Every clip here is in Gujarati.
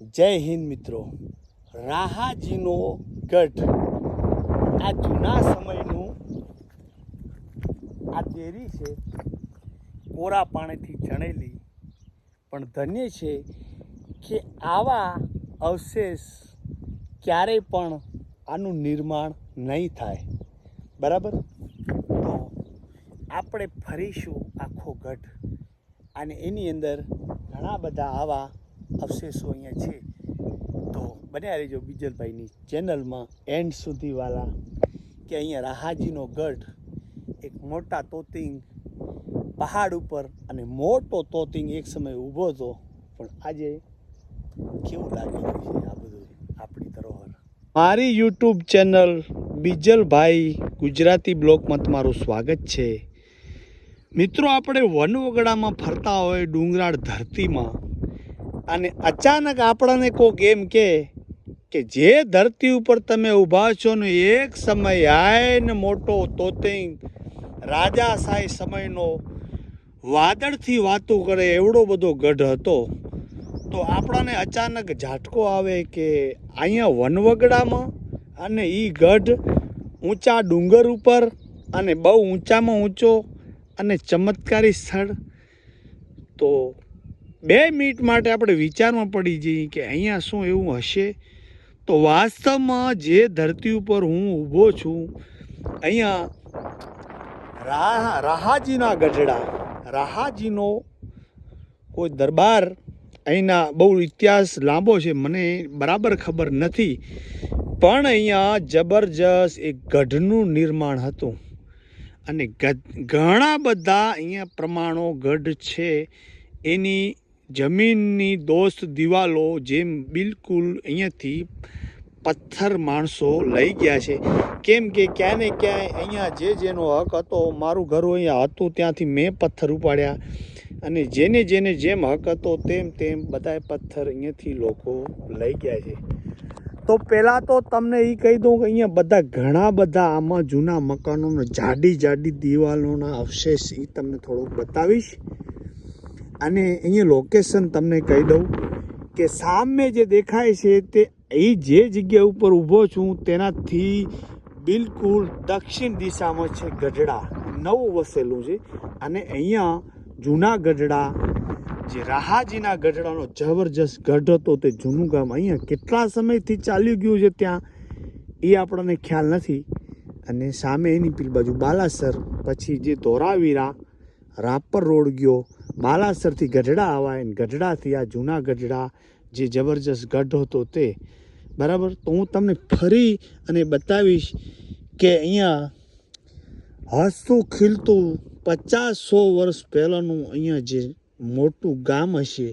જય હિન્દ મિત્રો. રાહાજીનો ગઢ. આ જૂના સમયનું આ દેરી છે, કોરા પાણીથી જણેલી. પણ ધન્ય છે કે આવા અવશેષ ક્યારેય પણ આનું નિર્માણ નહીં થાય. બરાબર? તો આપણે ફરીશું આખો ગઢ. અને એની અંદર ઘણા બધા આવા અવશેષો અહીંયા છે. તો બન્યા રહેજો બીજલભાઈની ચેનલમાં એન્ડ સુધીવાલા કે અહીંયા રાહાજીનો ગઢ, એક મોટા તોતિંગ, પહાડ ઉપર અને મોટો તોતિંગ એક સમય ઊભો હતો. પણ આજે કેવું લાગી રહ્યું છે આ બધું આપણી ધરોહર? મારી યુટ્યુબ ચેનલ બીજલભાઈ ગુજરાતી બ્લોકમાં તમારું સ્વાગત છે. મિત્રો, આપણે વનવગડામાં ફરતા હોય ડુંગરાળ ધરતીમાં અને અચાનક આપણને કોઈક એમ કે કે જે ધરતી ઉપર તમે ઊભા છો ને એક સમય આય ને મોટો તોતિંગ રાજાશાહી સમયનો વાદળથી વાતો કરે એવડો બધો ગઢ હતો. તો આપણને અચાનક ઝાટકો આવે કે અહીંયા વનવગડામાં અને એ ગઢ ઊંચા ડુંગર ઉપર અને બહુ ઊંચામાં ઊંચો અને ચમત્કારી સ્થળ. તો બે મિનિટ માટે આપણે વિચારમાં પડી જઈએ કે અહીંયા શું એવું હશે? તો વાસ્તવમાં જે ધરતી ઉપર હું ઊભો છું, અહીંયા રાહ, રાહાજીના ગઢડા, રાહાજીનો કોઈ દરબાર અહીંના બહુ ઇતિહાસ લાંબો છે, મને બરાબર ખબર નથી. પણ અહીંયા જબરજસ્ત એક ગઢનું નિર્માણ હતું. અને ઘણા બધા અહીંયા પ્રમાણો ગઢ છે. એની જમીનની દોસ્ત દિવાલો જેમ બિલકુલ અહીંયાથી પથ્થર માણસો લઈ ગયા છે. કેમ કે ક્યાં ને ક્યાંય અહીંયા જે જેનો હક હતો, મારું ઘર અહીંયા હતું, ત્યાંથી મેં પથ્થર ઉપાડ્યા. અને જેને જેને જેમ હક હતો, તેમ તેમ બધાય પથ્થર અહીંયાથી લોકો લઈ ગયા છે. તો પહેલાં તો તમને એ કહી દઉં કે અહીંયા બધા ઘણા બધા આમાં જૂના મકાનોના જાડી જાડી દિવાલોના અવશેષ એ તમને થોડુંક બતાવીશ. અને અહીંયા લોકેશન તમને કહી દઉં કે સામે જે દેખાય છે તે એ જે જગ્યા ઉપર ઊભો છું તેનાથી બિલકુલ દક્ષિણ દિશામાં છે ગઢડા. નવું વસેલું છે. અને અહીંયા જૂના ગઢડા, જે રાહાજીના ગઢડાનો જબરજસ્ત ગઢ હતો તે જૂનું ગામ અહીંયા કેટલા સમયથી ચાલ્યું ગયું છે ત્યાં એ આપણને ખ્યાલ નથી. અને સામે એની પેલી બાજુ બાલાસર, પછી જે ધોરાવીરા, રાપર રોડ ગયો બાલાસરથી ગઢડા આવાય ને ગઢડાથી આ જૂના ગઢડા જે જબરજસ્ત ગઢ હતો તે. બરાબર? તો હું તમને ફરી અને બતાવીશ કે અહીંયા હસતું ખીલતું પચાસ વર્ષ પહેલાંનું અહીંયા જે મોટું ગામ હશે,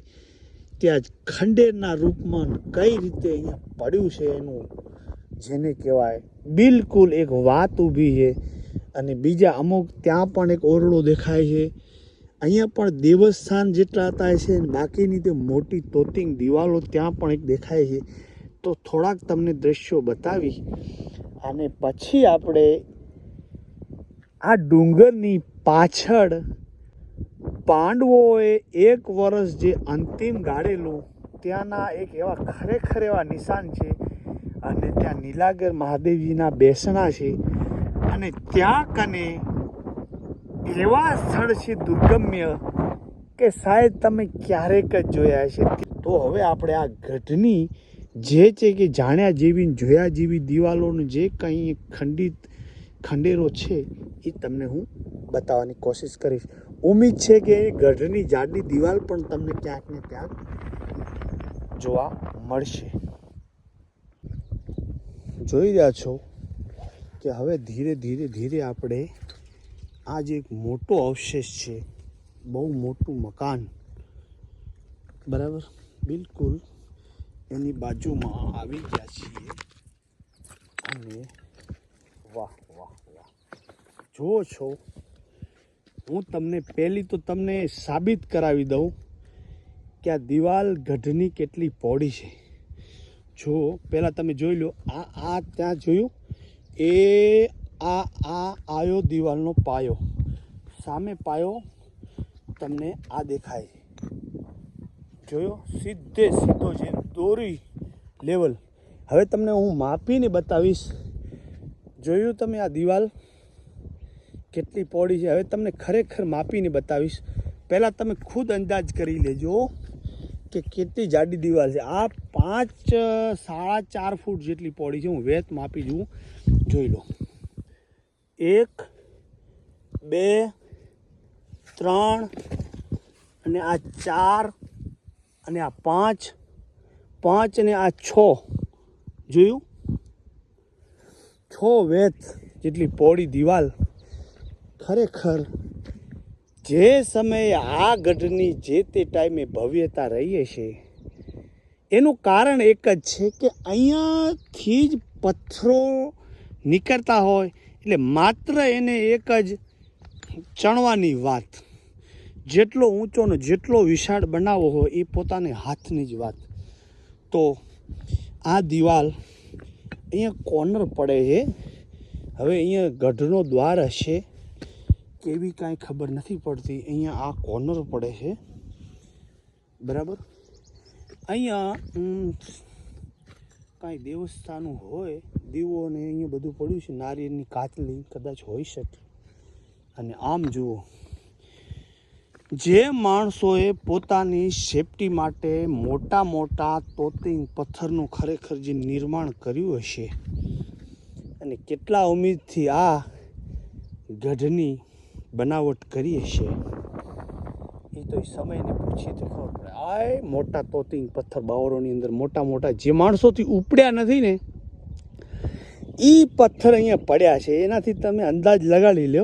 ત્યાં ખંડેરના રૂપમાં કઈ રીતે અહીંયા પડ્યું છે એનું જેને કહેવાય બિલકુલ એક વાત ઊભી છે અને બીજા અમુક ત્યાં પણ એક ઓરડો દેખાય છે. અહીંયા પણ દેવસ્થાન જેટલા હતા છે બાકીની તે મોટી તોતિંગ દિવાલો ત્યાં પણ એક દેખાય છે. તો થોડાક તમને દ્રશ્યો બતાવી અને પછી આપણે આ ડુંગરની પાછળ પાંડવોએ એક વર્ષ જે અંતિમ ગાળેલું, ત્યાંના એક એવા ખરેખર એવા નિશાન છે. અને ત્યાં નીલાગર મહાદેવજીના બેસણા છે. અને ત્યાં કને એવા સ્થળ છે દુર્ગમ્ય કે શાયદ તમે ક્યારેક જ જોયા છે તો હવે આપણે આ ગઢની જે છે કે જાણ્યા જેવી જોયા જેવી દિવાલોનું જે કંઈ ખંડિત, ખંડેરો છે એ તમને હું બતાવવાની કોશિશ કરીશ. ઉમ્મીદ છે કે ગઢની જાડી દિવાલ પણ તમને ક્યાંક ને ક્યાંક જોવા મળશે. જોઈ રહ્યા છો કે હવે ધીરે ધીરે ધીરે આપણે આ જે એક મોટો અવશેષ છે. બહુ મોટું મકાન. બરાબર? બિલકુલ એની બાજુમાં આવી ગયા છીએ. અને વાહ વાહ વાહ. જુઓ છો, હું તમને પહેલી તો તમને સાબિત કરાવી દઉં કે આ દિવાલ ગઢની કેટલી પહોળી છે. જો પહેલાં તમે જોઈ લો, આ આ ત્યાં જોયું? એ આ આ, આયો દિવાલનો પાયો. સામે પાયો તમને આ દેખાય. જોયો? સીધે, સીધો છે દોરી લેવલ. હવે તમને હું માપીને બતાવીશ. જોયું તમે આ દિવાલ? કેટલી પોડી છે. હવે તમને ખરેખર માપીને બતાવીશ. પહેલાં તમે ખુદ અંદાજ કરી લેજો કે કેટલી જાડી દિવાલ છે. આ પાંચ સાડા ચાર ફૂટ જેટલી પોડી છે. હું વેત માપી જઉં. જોઈ લો. એક, બે, ત્રણ, અને આ ચાર, અને આ પાંચ પાંચ અને આ છ. જોયું? છ વેત જેટલી પોળી દિવાલ ખરેખર જે સમયે આ ગઢની જે તે ટાઈમે ભવ્યતા રહીએ છે, એનું કારણ એક જ છે કે અહીંયાથી જ પથ્થરો નીકળતા હોય એટલે માત્ર એને એક જ ચણવાની વાત. જેટલો ઊંચો ને જેટલો વિશાળ બનાવવો હોય, એ પોતાને હાથની જ વાત. તો આ દિવાલ અહીંયા કોર્નર પડે છે. હવે અહીંયા ગઢનો દ્વાર હશે. કેવી કાંઈ ખબર નથી પડતી. અહીંયા આ કોર્નર પડે છે. બરાબર? અહીંયા કાંઈ દેવસ્થાનું હોય, દીવો અને અહીંયા બધું પડ્યું છે, નારિયેળની કાચલી કદાચ હોઈ શકે. અને આમ જુઓ, જે માણસોએ પોતાની સેફટી માટે મોટા મોટા તોતિંગ પથ્થરનું ખરેખર જે નિર્માણ કર્યું હશે, અને કેટલા ઉમેદથી આ ગઢની બનાવટ કરી હશે. એ તો સમયને પૂછીએ તો ખબર પડે. આ મોટા તોતિંગ પથ્થર બાવરોની અંદર મોટા મોટા જે માણસોથી ઉપડ્યા નથી ને એ પથ્થર અહીંયા પડ્યા છે. એનાથી તમે અંદાજ લગાડી લો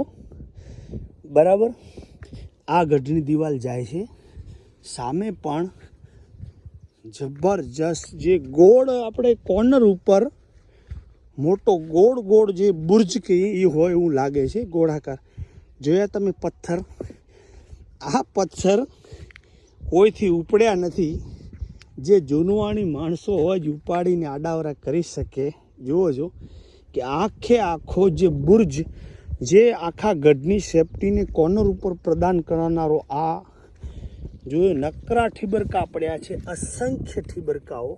બરાબર? આ ગઢની દિવાલ જાય છે. સામે પણ જબરજસ્ત જે ગોળ આપણે કોર્નર ઉપર, મોટો ગોળ ગોળ જે બુર્જ કહીએ એ હોય એવું લાગે છે ગોળાકાર. જોયા તમે પથ્થર? આ પથ્થર કોઈથી ઉપડ્યા નથી. જે જૂનવાણી માણસો હોય જ ઉપાડીને આડાવરા કરી શકે. જુઓ છો કે આખે આખો જે બુર્જ, જે આખા ગઢની સેફટીને કોર્નર ઉપર પ્રદાન કરનારો આ જોયો નકરા ઠીબરકા પડ્યા છે. અસંખ્ય ઠીબરકાઓ.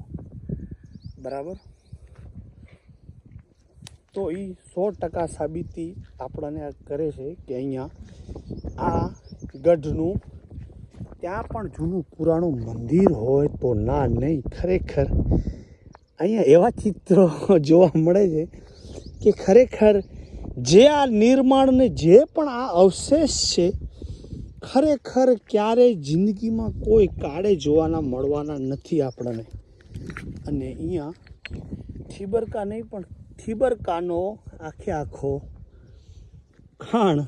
બરાબર? તો એ સો ટકા સાબિતી આપણને કરે છે કે અહીંયા આ ગઢનું, ત્યાં પણ જૂનું પુરાણું મંદિર હોય તો ના નહીં, ખરેખર. અહીંયા એવા ચિત્રો જોવા મળે છે કે ખરેખર જે આ નિર્માણને જે પણ આ અવશેષ છે, ખરેખર ક્યારેય જિંદગીમાં કોઈ કાળે જોવાના, મળવાના નથી આપણને. અને અહીંયા થીબરકા નહીં પણ થીબરકાનો આખે આખો ખાણ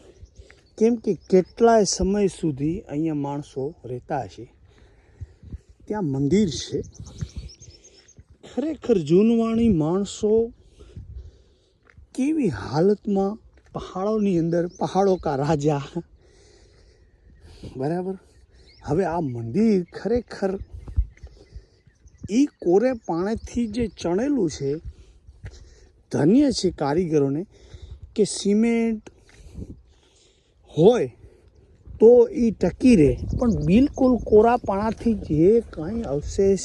કેમ કે કેટલાય સમય સુધી અહીંયા માણસો રહેતા હશે? ત્યાં મંદિર છે. ખરેખર જૂનવાણી માણસો કેવી હાલતમાં પહાડોની અંદર, પહાડો કા રાજા? બરાબર? હવે આ મંદિર ખરેખર એ કોરે પાણીથી જે ચણેલું છે, ધન્ય છે કારીગરોને કે સિમેન્ટ હોય, તો એ ટકી રહે. પણ બિલકુલ કોરાપાણાથી જે કાંઈ અવશેષ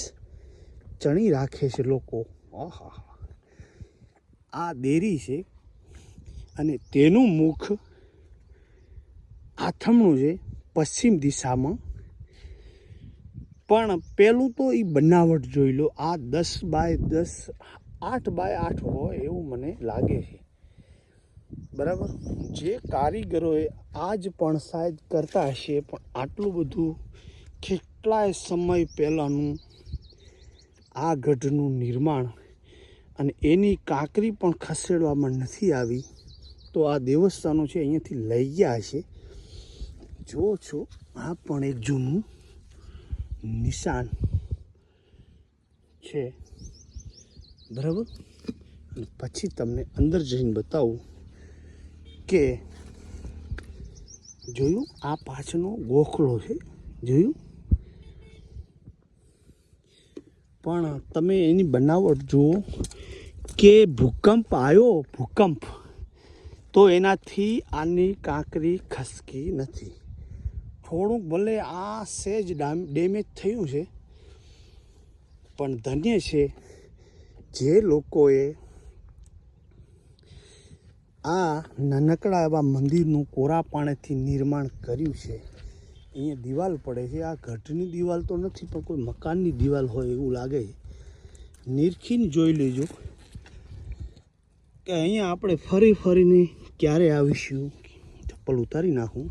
ચણી રાખે છે લોકો. આહા. આ દેરી છે અને તેનું મુખ આથમણું છે પશ્ચિમ દિશામાં. પણ પહેલું તો એ બનાવટ જોઈ લો. આ દસ બાય દસ, આઠ બાય આઠ હોય એવું મને લાગે છે. બરાબર? જે કારીગરોએ આજ પણ સાહેબ કરતા હશે, પણ આટલું બધું કેટલાય સમય પહેલાંનું આ ગઢનું નિર્માણ અને એની કાંકરી પણ ખસેડવામાં નથી આવી, તો આ દેવસ્થાનો છે અહીંયાથી લઈ ગયા છે જો છો, આ પણ એક જૂનું નિશાન છે. બરાબર? પછી તમને અંદર જઈને બતાવું કે જોયું, આ પાછળનો ગોખલો છે, જોયું? પણ તમે એની બનાવટ જુઓ કે ભૂકંપ આવ્યો, ભૂકંપ. તો એનાથી આની કાંકરી ખસકી નથી. થોડુંક ભલે આ સેજ ડામ- ડેમેજ થયું છે, પણ ધન્ય છે જે લોકોએ આ નાનકડા એવા મંદિરનું કોરા પાણીથી નિર્માણ કર્યું છે. અહીંયા દિવાલ પડે છે. આ ઘટની દિવાલ તો નથી, પણ કોઈ મકાનની દિવાલ હોય એવું લાગે છે. નિરખીને જોઈ લેજો કે અહીંયા આપણે ફરી ફરીને ક્યારે આવીશું. ચપ્પલ ઉતારી નાખું.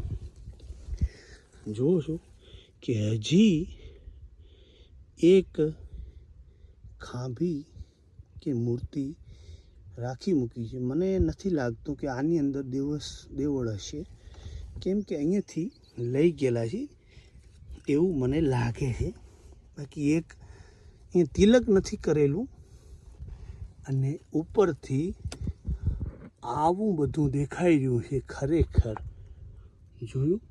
જુઓ છો કે હજી એક ખાંભી કે મૂર્તિ રાખી મૂકી છે. મને નથી લાગતું કે આની અંદર દિવસ, દેવળ હશે. કેમ કે અહીંયાથી લઈ ગયેલા છે એવું મને લાગે છે. બાકી એક અહીંયા તિલક નથી કરેલું અને ઉપરથી આવું બધું દેખાઈ રહ્યું છે ખરેખર. જોયું?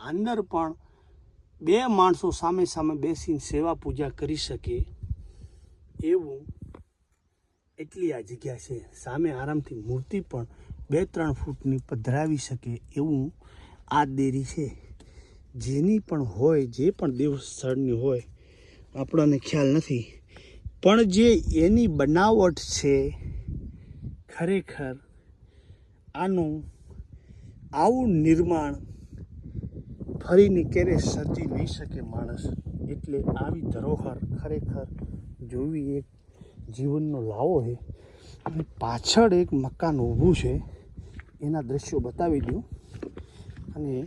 અંદર પણ બે માણસો સામે સામે બેસીને સેવા પૂજા કરી શકે. એવું એટલી આ જગ્યા છે. સામે આરામથી મૂર્તિ પણ બે ત્રણ ફૂટની પધરાવી શકે એવું આ દેરી છે. જેની પણ હોય, જે પણ દેવ સ્થળની હોય, આપણને ખ્યાલ નથી. પણ જે એની બનાવટ છે, ખરેખર આનું આવું નિર્માણ ફરીને ક્યારે સર્જી નહીં શકે માણસ. એટલે આવી ધરોહર ખરેખર જોવી એક જીવનનો લાવો છે. અને પાછળ એક મકાન ઊભું છે. એના દ્રશ્યો બતાવી દઉં. અને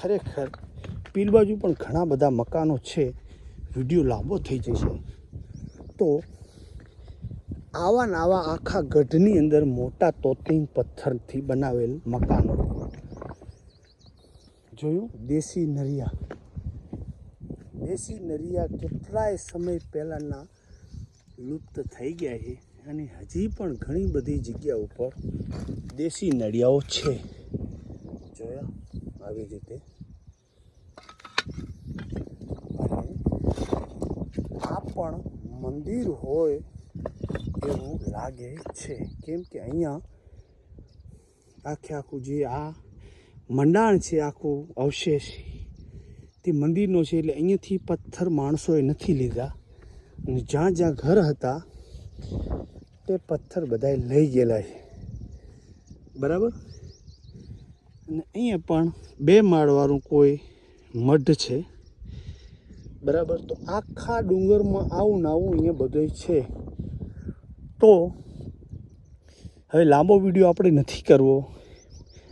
ખરેખર પીલ બાજુ પણ ઘણા બધા મકાનો છે. વીડિયો લાંબો થઈ જશે. તો આવા નાવા આખા ગઢની અંદર મોટા તોતિંગ પથ્થરથી બનાવેલ મકાનો. જોયું? દેશી નરિયા. દેશી નરિયા કેટલાય સમય પહેલાંના લુપ્ત થઈ ગયા છે અને હજી પણ ઘણી બધી જગ્યા ઉપર દેશી નળિયાઓ છે. જોયા આવી રીતે. આ પણ મંદિર હોય એવું લાગે છે. કેમ કે અહીંયા આખે આખું જે આ મંડાણ છે, આખું અવશેષ તે મંદિરનો છે એટલે અહીંયાથી પથ્થર માણસોએ નથી લીધા. અને જ્યાં જ્યાં ઘર હતા, તે પથ્થર બધાએ લઈ ગયેલા છે. બરાબર? અને અહીંયા પણ બે માળવાળું કોઈ મઢ છે. બરાબર? તો આખા ડુંગરમાં આવું ને આવું અહીંયા બધું છે. તો હવે લાંબો વીડિયો આપણે નથી કરવો.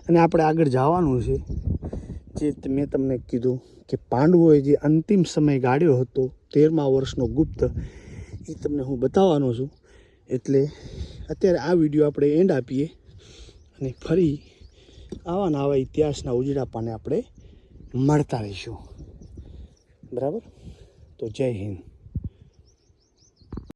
અને આપણે આગળ જવાનું છે. જે મેં તમને કીધું કે પાંડવોએ જે અંતિમ સમય ગાળ્યો હતો, તેરમા વર્ષનો ગુપ્ત, એ તમને હું બતાવવાનો છું. એટલે અત્યારે આ વીડિયો આપણે એન્ડ આપીએ અને ફરી આવા ને આવા ઇતિહાસના ઉજળા પાને આપણે મળતા રહીશું. બરાબર? તો જય હિન્દ.